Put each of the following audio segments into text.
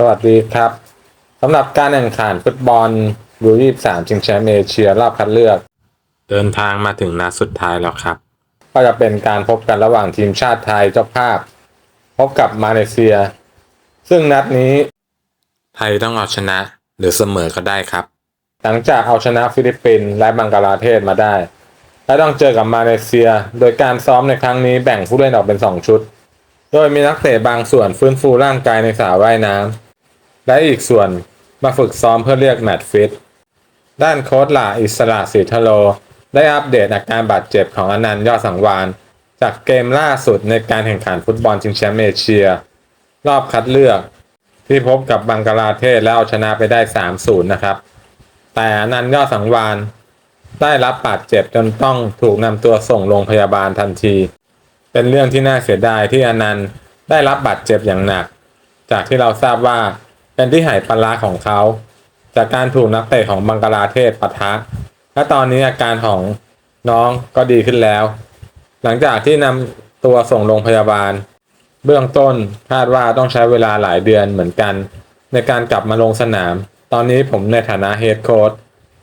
สวัสดีครับสำหรับการแข่งขันฟุตบอลยู23ชิงแชมป์เอเชียรอบคัดเลือก เดินทางมาถึงนัดสุดท้ายแล้วครับ ก็จะเป็นการพบกันระหว่างทีมชาติไทยเจ้าภาพ พบกับมาเลเซีย ซึ่งนัดนี้ ไทยต้องเอาชนะหรือเสมอก็ได้ครับ หลังจากเอาชนะฟิลิปปินส์และบังกลาเทศมาได้ และต้องเจอกับมาเลเซีย โดยการซ้อมในครั้งนี้แบ่งผู้เล่นออกเป็น 2 ชุด โดยมีนักเตะบางส่วนฟื้นฟูร่างกายในสระว่ายน้ำ และอีกส่วนมาฝึกซ้อมเพื่อเรียกแมตช์ฟิต ด้านโค้ชหล่าอิสระสิทธโล ได้อัปเดตอาการบาดเจ็บของอนันต์ยอดสังวานจากเกมล่าสุดในการแข่งขันฟุตบอลชิงแชมป์เอเชีย รอบคัดเลือก ที่พบกับบังกลาเทศแล้วเอาชนะไปได้ 3-0 นะครับ แต่อนันต์ยอดสังวานได้รับบาดเจ็บจนต้องถูกนำตัวส่งโรงพยาบาลทันที เป็นเรื่องที่น่าเสียดายที่อนันต์ได้รับบาดเจ็บอย่างหนัก จากที่เราทราบว่า เป็นที่หายปลาร้าของเขา จากการถูกนักเตะของบังกลาเทศปะทะ และตอนนี้อาการของน้องก็ดีขึ้นแล้ว หลังจากที่นำตัวส่งโรงพยาบาล เบื้องต้นคาดว่าต้องใช้เวลาหลายเดือนเหมือนกัน ในการกลับมาลงสนาม ตอนนี้ผมในฐานะเฮดโค้ช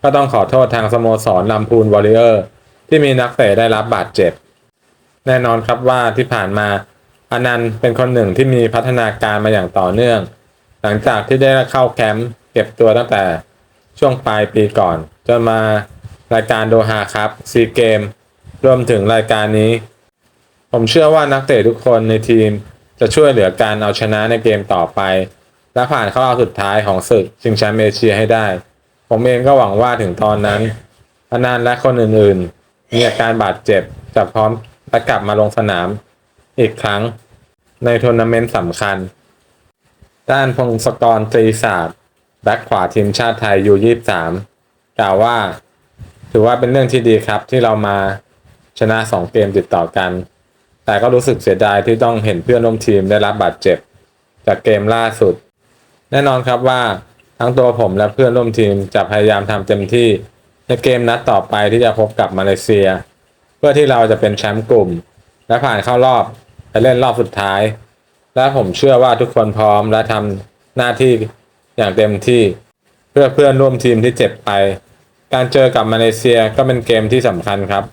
ก็ต้องขอโทษทางสโมสรลำพูนวอริเออร์ ที่มีนักเตะได้รับบาดเจ็บ แน่นอนครับว่าที่ผ่านมาอนันต์เป็นคนหนึ่งที่มีพัฒนาการมาอย่างต่อเนื่อง หลังจากที่ได้เข้าแคมป์เก็บตัวตั้งแต่ช่วงปลายปีก่อน จนมารายการโดฮาครับซีเกมรวมถึงรายการนี้ ผมเชื่อว่านักเตะทุกคนในทีมจะช่วยเหลือการเอาชนะในเกมต่อไป และผ่านเข้ารอบสุดท้ายของศึกชิงแชมป์เอเชียให้ได้ ผมเองก็หวังว่าถึงตอนนั้นอนันต์และคนอื่นๆ มีอาการบาดเจ็บจะพร้อมและกลับมาลงสนามอีกครั้งในทัวร์นาเมนต์สำคัญ ด้านพงศกรตรีศาสตร์แบ็คขวาทีมชาติไทยยู23กล่าวว่า ถือว่าเป็นเรื่องที่ดีครับที่เรามาชนะ2เกมติดต่อกัน แต่ก็รู้สึกเสียดายที่ต้องเห็นเพื่อนร่วมทีมได้รับบาดเจ็บ จากเกมล่าสุด แน่นอนครับว่าทั้งตัวผมและเพื่อนร่วมทีมจะพยายามทำเต็มที่ในเกมนัดต่อไปที่จะพบกับมาเลเซีย เพื่อที่เราจะเป็นแชมป์กลุ่ม และผ่านเข้ารอบไปเล่นรอบสุดท้าย และผมเชื่อว่าทุกคนพร้อมและทำหน้าที่อย่างเต็มที่ เพื่อเพื่อนร่วมทีมที่เจ็บไป การเจอกับมาเลเซียก็เป็นเกมที่สำคัญครับ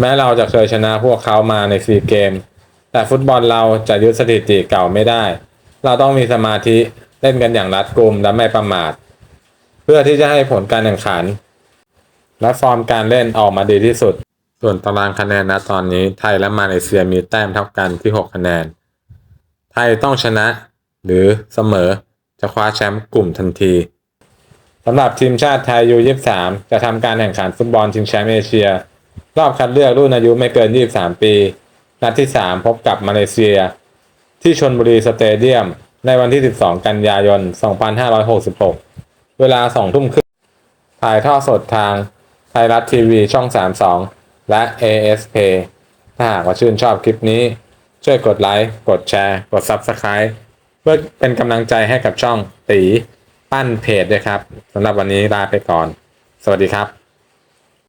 แม้เราจะเคยชนะพวกเขามาในซีเกม แต่ฟุตบอลเราจะยึดสถิติเก่าไม่ได้ เราต้องมีสมาธิเล่นกันอย่างรัดกุมและไม่ประมาท เพื่อที่จะให้ผลการแข่งขัน และฟอร์มการเล่นออกมาดีที่สุด ส่วนตารางคะแนนณตอนนี้ไทยและมาเลเซียมีแต้มเท่ากันที่ 6 คะแนน ไทยต้องชนะ หรือเสมอจะคว้าแชมป์กลุ่มทันทีสำหรับทีมชาติไทยยู23จะทำการแข่งขันฟุตบอลชิงแชมป์เอเชีย รอบคัดเลือกรุ่นอายุไม่เกิน 23 ปี นัดที่ 3 พบกับมาเลเซีย ที่ชนบุรีสเตเดียม ในวันที่ 12 กันยายน 2566 เวลา 2 ทุ่มครึ่งถ่ายทอดสดทางไทยรัฐทีวีช่อง 32 และ ASP ถ้าหากว่าชื่นชอบคลิปนี้ ช่วยกดไลค์ กดแชร์ กด Subscribe เพื่อเป็นกำลังใจให้กับช่องตี ปั้นเพจด้วยครับสำหรับวันนี้ลาไปก่อน สวัสดีครับ